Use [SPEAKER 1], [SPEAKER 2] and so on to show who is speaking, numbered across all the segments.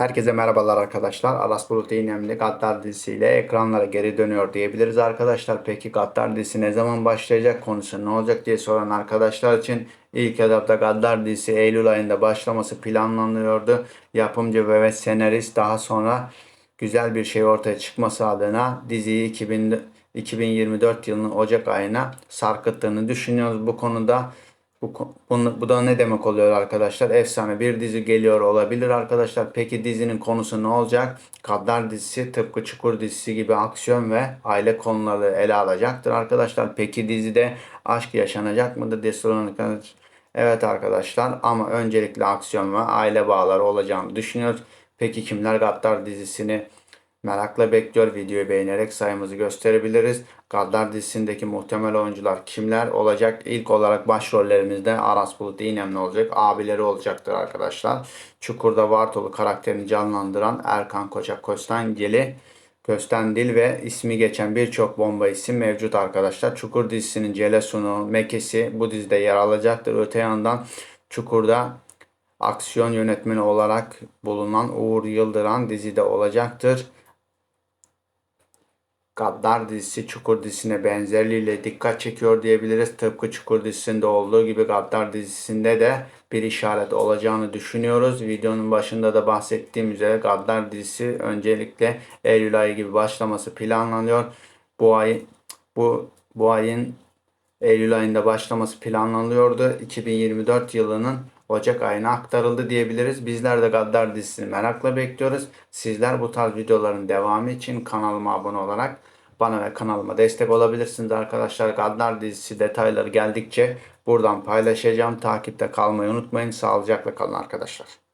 [SPEAKER 1] Herkese merhabalar arkadaşlar. Aras Bulut İynemli Gaddar dizisiyle ekranlara geri dönüyor diyebiliriz arkadaşlar. Peki Gaddar dizisi ne zaman başlayacak konusu ne olacak diye soran arkadaşlar için ilk etapta Gaddar dizisi Eylül ayında başlaması planlanıyordu. Yapımcı ve senarist daha sonra güzel bir şey ortaya çıkması adına diziyi 2000, 2024 yılının Ocak ayına sarkıttığını düşünüyoruz bu konuda. Bu, bunu- bu da ne demek oluyor arkadaşlar? Efsane bir dizi geliyor olabilir arkadaşlar. Peki dizinin konusu ne olacak? Gaddar dizisi tıpkı Çukur dizisi gibi aksiyon ve aile konuları ele alacaktır arkadaşlar. Peki dizide aşk yaşanacak mıdır diye arkadaşlar. Evet arkadaşlar ama öncelikle aksiyon ve aile bağları olacağını düşünüyoruz. Peki kimler Gaddar dizisini Merakla bekliyor. Videoyu beğenerek sayımızı gösterebiliriz. Gaddar dizisindeki muhtemel oyuncular kimler olacak? İlk olarak başrollerimizde Aras Bulut İynemli olacak. Abileri olacaktır arkadaşlar. Çukur'da Vartolu karakterini canlandıran Erkan Koçak Köstengeli Köstendil ve ismi geçen birçok bomba isim mevcut arkadaşlar. Çukur dizisinin Celesun'u, Mekesi bu dizide yer alacaktır. Öte yandan Çukur'da aksiyon yönetmeni olarak bulunan Uğur Yıldıran dizide olacaktır. Gaddar dizisi Çukur dizisine benzerliğiyle dikkat çekiyor diyebiliriz. Tıpkı Çukur dizisinde olduğu gibi Gaddar dizisinde de bir işaret olacağını düşünüyoruz. Videonun başında da bahsettiğim üzere Gaddar dizisi öncelikle Eylül ayı gibi başlaması planlanıyor. Bu ay bu bu ayın Eylül ayında başlaması planlanıyordu. 2024 yılının Ocak ayına aktarıldı diyebiliriz. Bizler de Gaddar dizisini merakla bekliyoruz. Sizler bu tarz videoların devamı için kanalıma abone olarak bana ve kanalıma destek olabilirsiniz arkadaşlar. Gaddar dizisi detayları geldikçe buradan paylaşacağım. Takipte kalmayı unutmayın. Sağlıcakla kalın arkadaşlar.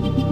[SPEAKER 1] thank you.